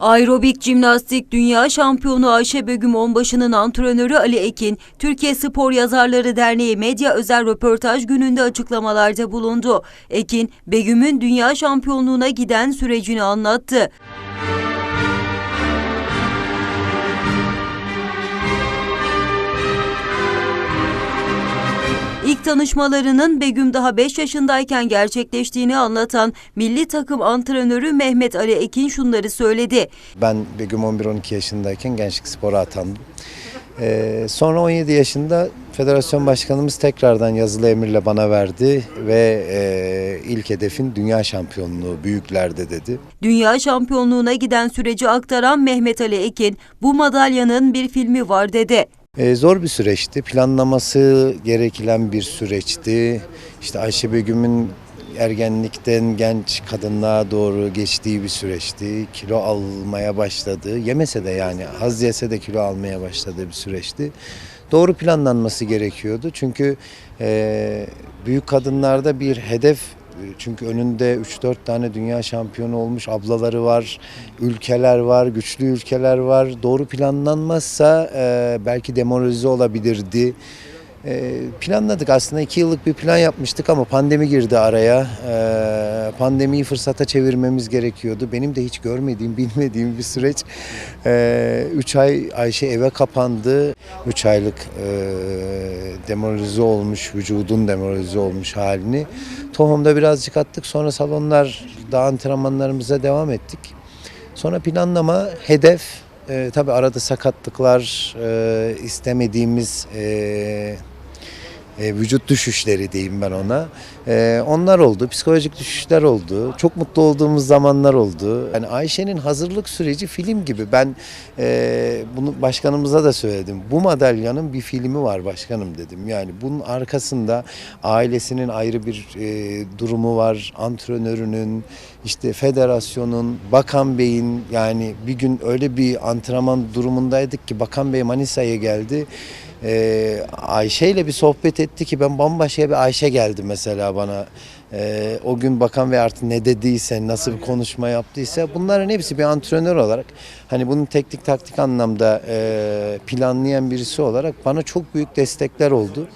Aerobik jimnastik dünya şampiyonu Ayşe Begüm Onbaşı'nın antrenörü Ali Ekin, Türkiye Spor Yazarları Derneği Medya Özel Röportaj gününde açıklamalarda bulundu. Ekin, Begüm'ün dünya şampiyonluğuna giden sürecini anlattı. İlk tanışmalarının Begüm daha 5 yaşındayken gerçekleştiğini anlatan milli takım antrenörü Mehmet Ali Ekin şunları söyledi. Ben Begüm 11-12 yaşındayken gençlik spora atandım. Ee, sonra 17 yaşında federasyon başkanımız tekrardan yazılı emirle bana verdi ve e, ilk hedefin dünya şampiyonluğu büyüklerde dedi. Dünya şampiyonluğuna giden süreci aktaran Mehmet Ali Ekin, bu madalyanın bir filmi var dedi. Ee, zor bir süreçti. Planlaması gerekilen bir süreçti. İşte Ayşe Begüm'ün ergenlikten genç kadınlığa doğru geçtiği bir süreçti. Kilo almaya başladı. Yemese de yani az yese de kilo almaya başladığı bir süreçti. Doğru planlanması gerekiyordu. Çünkü e, büyük kadınlarda bir hedef çünkü önünde 3-4 tane dünya şampiyonu olmuş ablaları var, ülkeler var, güçlü ülkeler var. Doğru planlanmazsa e, belki demoralize olabilirdi. E, planladık aslında iki yıllık bir plan yapmıştık ama pandemi girdi araya. E, pandemiyi fırsata çevirmemiz gerekiyordu. Benim de hiç görmediğim, bilmediğim bir süreç. 3 ay Ayşe eve kapandı. 3 aylık e, demoralize olmuş, vücudun demoralize olmuş halini. Tohumda birazcık attık. Sonra salonlarda antrenmanlarımıza devam ettik. Sonra planlama, hedef, e, tabii arada sakatlıklar, e, istemediğimiz e, e, vücut düşüşleri diyeyim ben ona. E, onlar oldu, psikolojik düşüşler oldu. Çok mutlu olduğumuz zamanlar oldu. Yani Ayşe'nin hazırlık süreci film gibi. Ben e, bunu başkanımıza da söyledim. Bu madalyanın bir filmi var başkanım dedim. Yani bunun arkasında ailesinin ayrı bir e, durumu var. Antrenörünün, işte federasyonun, Bakan Bey'in yani bir gün öyle bir antrenman durumundaydık ki Bakan Bey Manisa'ya geldi. Ee, Ayşe ile bir sohbet etti ki ben bambaşka bir Ayşe geldi mesela bana. Ee, o gün bakan ve artık ne dediyse, nasıl bir konuşma yaptıysa bunların hepsi bir antrenör olarak hani bunun teknik taktik anlamda e, planlayan birisi olarak bana çok büyük destekler oldu.